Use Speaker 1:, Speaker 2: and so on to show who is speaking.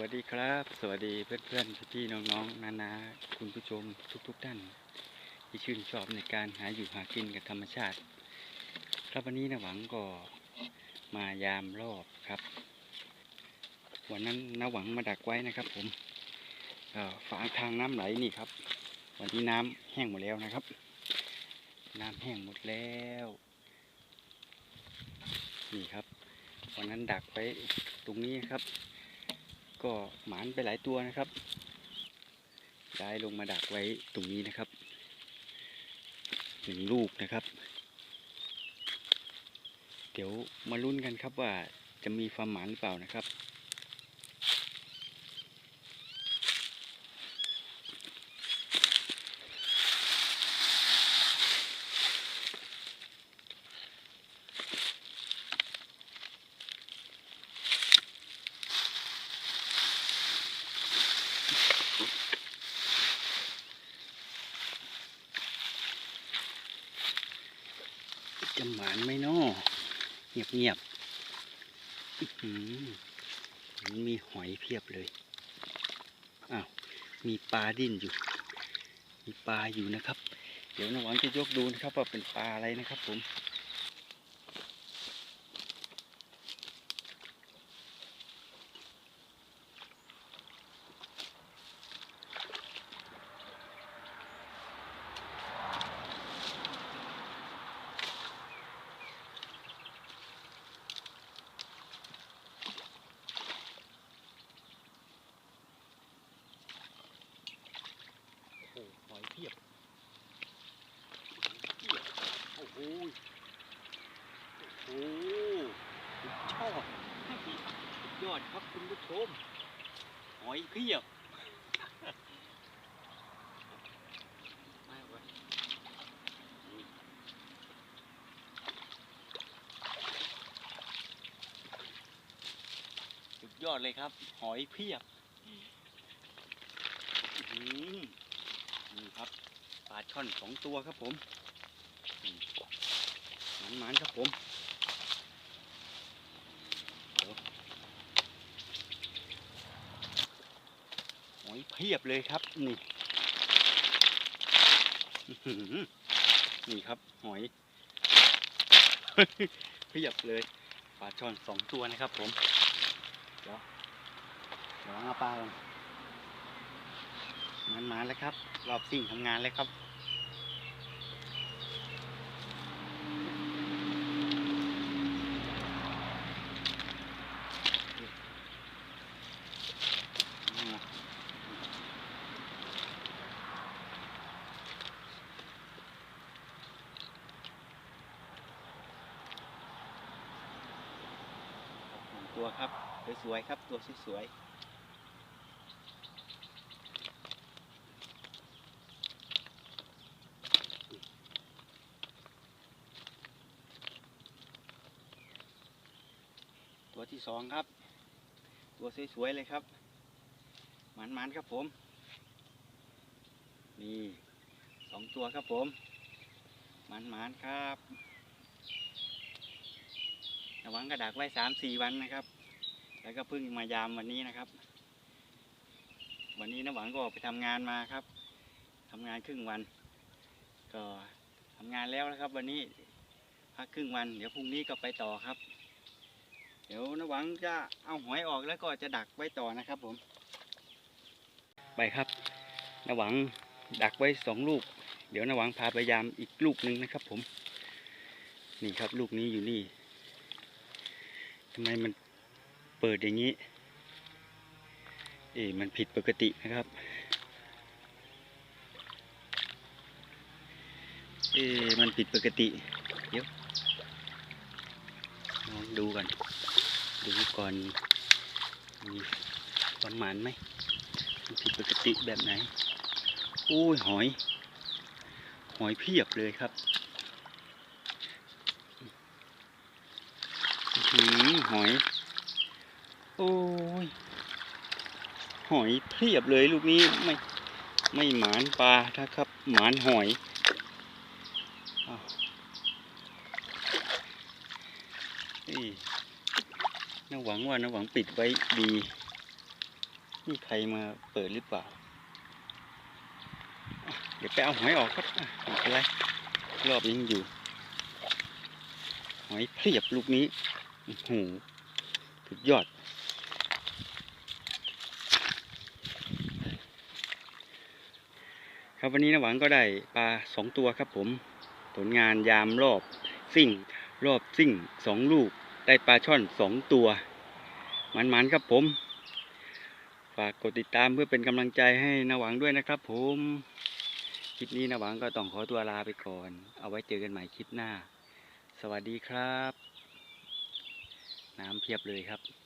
Speaker 1: วัสดีครับ สวัสดีเพื่อนเพื่อนพี่ๆน้องๆนานาคุณผู้ชมทุกๆท่าน ที่ชื่นชอบในการหาอยู่หากินกับธรรมชาติ ครับวันนี้นะหวังก็มายามรอบครับ วันนั้นนาหวังมาดักไว้นะครับ ผมเอ่อฝาทางน้ำไหลนี่ครับ วันนี้น้ำแห้งหมดแล้วนะครับ น้ำแห้งหมดแล้วนี่ครับ วันนั้นดักไว้ตรงนี้ครับ ก็หมานไปหลายตัวนะครับได้ลงมาดักไว้ตรงนี้นะครับหนึ่งลูกนะครับ เดี๋ยวมาลุ้นกันครับว่าจะมีความหมานหรือเปล่านะครับ จะหมานไหมเนาะเงียบเงียบๆมันมีหอยเพียบเลยอ้าวมีปลาดิ้นอยู่ มีปลาอยู่นะครับ เดี๋ยวน้องหวังจะยกดูนะครับว่าเป็นปลาอะไรนะครับผม เกียบโอ้โหโอ้โหสุดยอดสุดยอดครับคุณผู้ชมหอยเพียบยนี่สุดยอดเลยครับ หอยเพียบ อื้อหือ นี่ครับปลาช่อนสองตัวครับผมมันมันๆครับผมหอยเพียบเลยครับ นี่นี่ครับ หอย เพียบเลยปลาช่อนสองตัวนะครับผม เดี๋ยวเดี๋ยวเอาปลาก่อน มันมาแล้วครับ รอบสิ่งทำงานแล้วครับตัวครับสวยๆครับตัวสวยๆ ตัวที่สองครับ ตัวสวยๆเลยครับหมันๆครับผมนี่สองตัวครับผมหมันๆครับระวังกระดักไว้สามสี่วันนะครับ แล้วก็เพิ่งมายามวันนี้นะครับ วันนี้น้าหวังก็ออกไปทำงานมาครับทำงานครึ่งวัน ก็ทำงานแล้วนะครับ วันนี้พักครึ่งวัน เดี๋ยวพรุ่งนี้ก็ไปต่อครับ เดี๋ยวน้าหวังจะเอาหอยออกแล้วก็จะดักไว้ต่อนะครับผม ไปครับน้าหวังดักไว้สองลูก เดี๋ยวน้าหวังพาไปยามอีกลูกหนึ่งนะครับผม นี่ครับลูกนี้อยู่นี่ทำไมมันเปิดอย่างนี้ เอ๊มันผิดปกตินะครับ เอ๊มันผิดปกติ เดี๋ยว ดูกัน ดูก่อนมีประมาณไหมผิดปกติแบบไหนโอ้ยหอย หอยเพียบเลยครับหือหอย โอ้ย หอยเพียบเลยลูกนี้ไม่ไม่หมานปลานะครับ หมานหอยอาวเอ้ย น้าหวังว่าน้าหวังปิดไว้ดีนี่ใครมาเปิดหรือเปล่า เดี๋ยวไปเอาหอยออกครับอะไม่เป็นไรรอบยังอยู่ หอยเพียบลูกนี้โอ้โหสุดยอด ครับวันนี้นะหวังก็ได้ปลาสองตัวครับผม ผลงานยามรอบซิ่ง รอบซิ่งสองลูก ได้ปลาช่อนสองตัวมันๆครับผม ฝากกดติดตามเพื่อเป็นกำลังใจให้นาหวังด้วยนะครับผมคลิปนี้นาหวังก็ต้องขอตัวลาไปก่อน เอาไว้เจอกันใหม่คลิปหน้า สวัสดีครับ น้ำเพียบเลยครับ